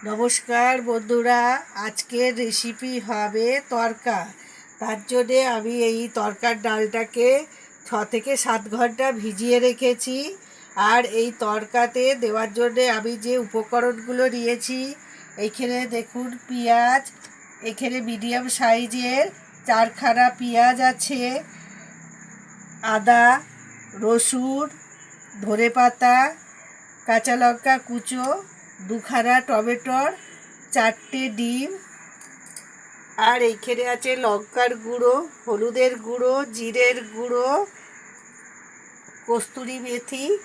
নমস্কার বন্ধুরা, আজকের রেসিপি হবে তরকা। তার জন্যে আমি এই তরকার ডালটাকে ছ থেকে সাত ঘণ্টা ভিজিয়ে রেখেছি। আর এই তরকাতে দেওয়ার জন্যে আমি যে উপকরণগুলো নিয়েছি এইখানে দেখুন পেঁয়াজ, এখানে মিডিয়াম সাইজের চারখানা পেঁয়াজ আছে, আদা, রসুন ধনে পাতা কাঁচা লঙ্কা কুচো দুখানা টমেটোর চারটে ডিম। আর এইখানে আছে লঙ্কার গুঁড়ো, হলুদের গুঁড়ো, জিরের গুঁড়ো, কস্তুরি মেথি,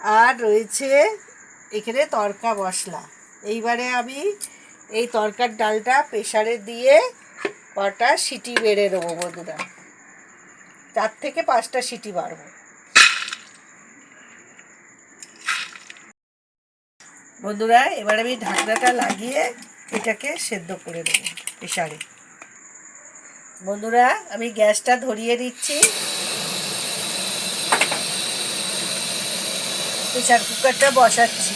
আর রয়েছে এখানে তরকা মশলা। এইবারে আমি এই তরকার ডালটা প্রেশারে দিয়ে কটা সিটি বেড়ে নেব বন্ধুরা। চার থেকে পাঁচটা সিটি বাড়বো। বন্ধুরা, এবার আমি ঢাকনাটা লাগিয়ে এটাকে সেদ্ধ করে দেবো প্রেশারে বন্ধুরা, আমি গ্যাসটা ধরিয়ে দিচ্ছি। প্রেশার কুকারটা বসাচ্ছি।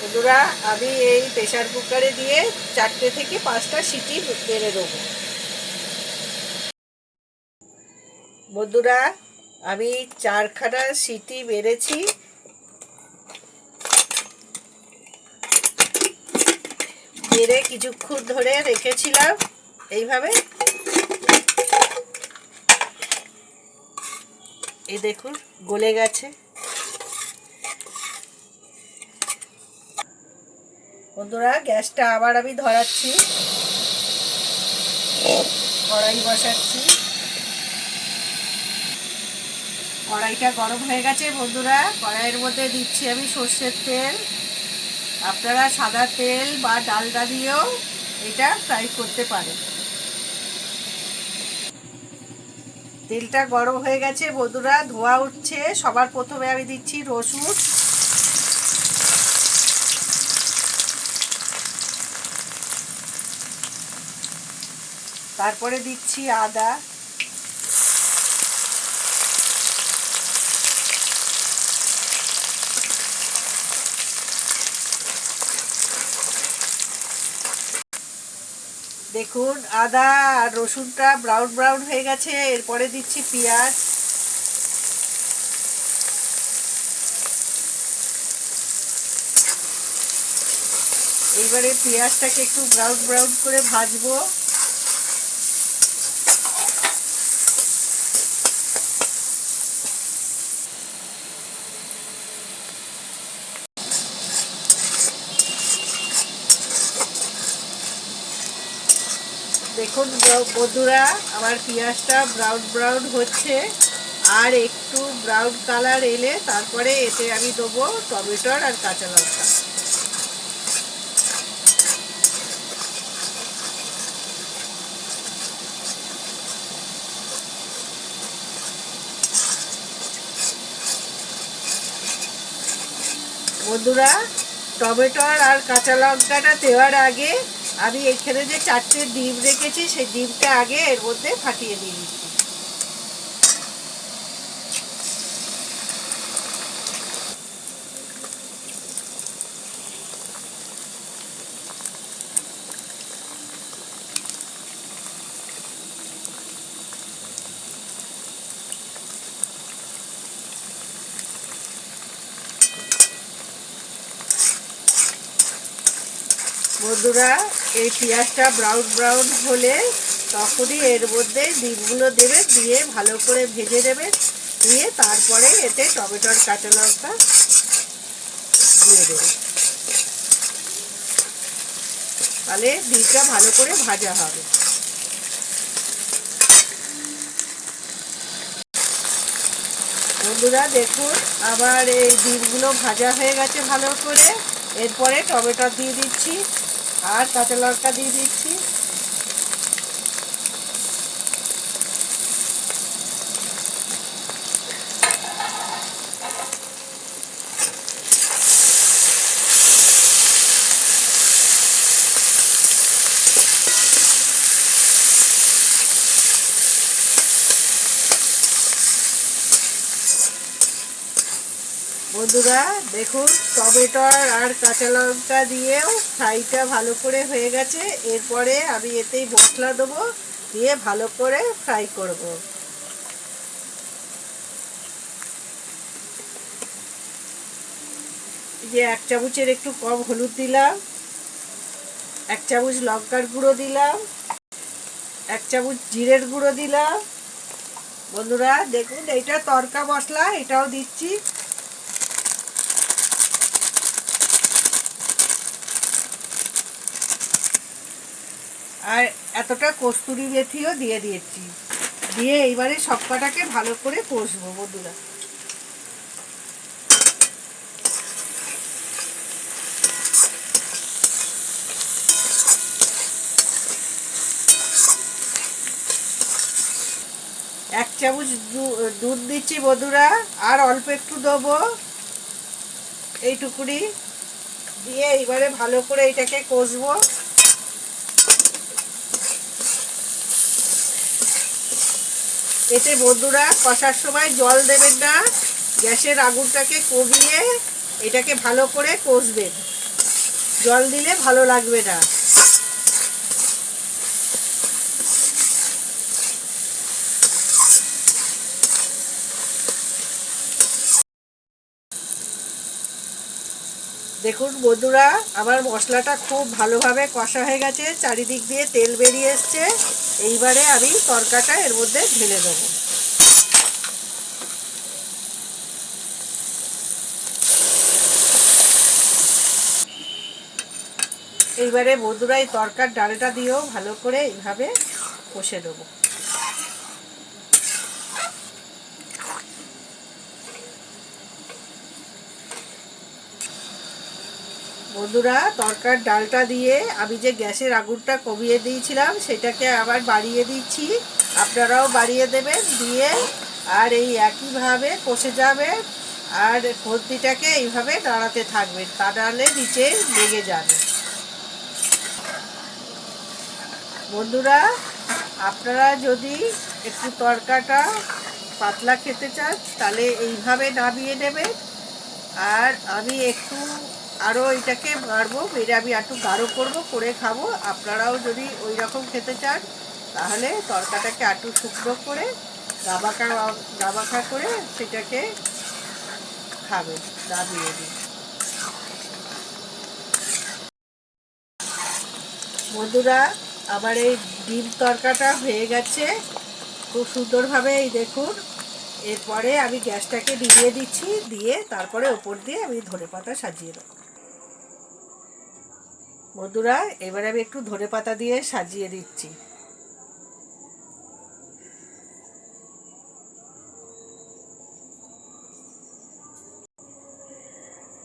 বন্ধুরা, আমি এই প্রেশার কুকারে দিয়ে চারটে থেকে পাঁচটা সিটি বেড়ে দেবো বন্ধুরা, আমি চারখানা সিটি বেড়েছি বেড়ে কিছুক্ষণ ধরে রেখেছিলাম। এইভাবে। এই দেখুন, গলে গেছে। বন্ধুরা, গ্যাসটা আবার আমি ধরাচ্ছি। কড়াই বসাচ্ছি। কড়াইটা গরম হয়ে গেছে বন্ধুরা। কড়াইয়ের মধ্যে দিচ্ছি আমি সর্ষের তেল। আপনারা সাদা তেল বা ডালডা দিয়েও এটা ফ্রাই করতে পারেন। তেলটা গরম হয়ে গেছে, বন্ধুরা, ধোয়া উঠছে। সবার প্রথমে আমি দিচ্ছি রসুন। তারপরে দিচ্ছি আদা। দেখুন, আদা আর রসুনটা ব্রাউন ব্রাউন হয়ে গেছে। এরপরে দিচ্ছি পেঁয়াজ। এইবারে পেঁয়াজটাকে একটু ব্রাউন ব্রাউন করে ভাজবো। দেখুন বন্ধুরা, আমার পেঁয়াজটা ব্রাউন ব্রাউন হচ্ছে। আর একটু ব্রাউন কালার এলে তারপরে এতে আমি দেবো টমেটোর আর কাঁচা লঙ্কা। বন্ধুরা, টমেটোর আর কাঁচা লঙ্কাটা দেওয়ার আগে আমি এখানে যে চারটে ডিম রেখেছি সেই ডিমটা আগে এর মধ্যে ফাটিয়ে দিয়ে দিচ্ছি বন্ধুরা, এই পেঁয়াজটা ব্রাউন ব্রাউন হলে তখনই এর মধ্যে ডিমগুলো দেবে, দিয়ে ভালো করে ভেজে দেবে দিয়ে তারপরে এতে টমেটোর কাঁচা লঙ্কা দিয়ে দেবে। তাহলে ডিমটা ভালো করে ভাজা হবে। বন্ধুরা, দেখুন, আবার এই ডিমগুলো ভাজা হয়ে গেছে ভালো করে। এরপরে টমেটো দিয়ে দিচ্ছি। আর কাঁচা লঙ্কা দিয়ে দিচ্ছি। বন্ধুরা, দেখুন টমেটো আর কাঁচা লঙ্কা দিয়েও ফ্রাইটা ভালো করে হয়ে গেছে। এরপরে আমি এতেই মশলা দেবো, দিয়ে ভালো করে ফ্রাই করব। যে এক চামচের একটু কম হলুদ দিলাম, এক চামচ লঙ্কার গুঁড়ো দিলাম, এক চামচ জিরের গুঁড়ো দিলাম। বন্ধুরা, দেখুন, এইটা তরকা মশলা, এটাও দিচ্ছি। আর এতটা কস্তুরি মেথিও দিয়ে দিয়েছি। দিয়ে এইবারে সব কটাকে ভালো করে কষবো বন্ধুরা। এক চামচ দুধ দিচ্ছি বন্ধুরা, আর অল্প একটু দেবো। এইটুকুনি। দিয়ে এইবারে ভালো করে এটাকে কষবো। এতে বন্ধুরা কষার সময় জল দেবেন না। গ্যাসের আগুনটাকে কমিয়ে এটাকে ভালো করে কষবেন। জল দিলে ভালো লাগবে না। দেখুন বন্ধুরা, আমার মশলাটা খুব ভালোভাবে কষা হয়ে গেছে। চারিদিক দিয়ে তেল বেরিয়ে এসছে। এইবারে আমি তরকাটা এর মধ্যে ঢেলে দেবো। এইবারে বন্ধুরা এই তরকার ডালটা দিয়েও ভালো করে এইভাবে কষে দেবো বন্ধুরা, তরকার ডালটা দিয়ে আমি যে গ্যাসের আগুনটা কমিয়ে দিয়েছিলাম, সেটাকে আবার বাড়িয়ে দিচ্ছি। আপনারাও বাড়িয়ে দেবেন, দিয়ে আর এই একইভাবে কষে যাবে আর খন্তিটাকে এইভাবে দাঁড়াতে থাকবেন তা নাহলে নিচে লেগে যাবে। বন্ধুরা, আপনারা যদি একটু তরকাটা পাতলা খেতে চান, তাহলে এইভাবে নামিয়ে নেবেন। আর আমি একটু আরও এটাকে মারবো মেরে আমি একটু গাঢ় করব, করে খাব। আপনারাও যদি ওই রকম খেতে চান, তাহলে তরকাটাকে একটু শুকনো করে গাবাকা গাবাখা করে সেটাকে খাবেন নামিয়ে দিন। বন্ধুরা, আমার এই ডিম তরকাটা হয়ে গেছে। খুব সুন্দরভাবে এই দেখুন, এরপরে আমি গ্যাসটাকে নিভিয়ে দিচ্ছি, দিয়ে তারপরে ওপর দিয়ে আমি ধনে পাতা সাজিয়ে দেবো। বন্ধুরা এবারে আমি একটু ধনে পাতা দিয়ে সাজিয়ে দিচ্ছি।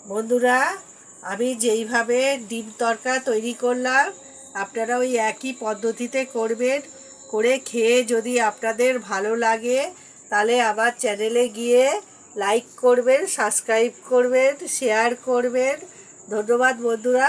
বন্ধুরা, আমি যেইভাবে ডিম তরকা তৈরি করলাম আপনারা ওই একই পদ্ধতিতে করবেন। করে খেয়ে যদি আপনাদের ভালো লাগে, তাহলে আমার চ্যানেলে গিয়ে লাইক করবেন, সাবস্ক্রাইব করবেন, শেয়ার করবেন। ধন্যবাদ বন্ধুরা।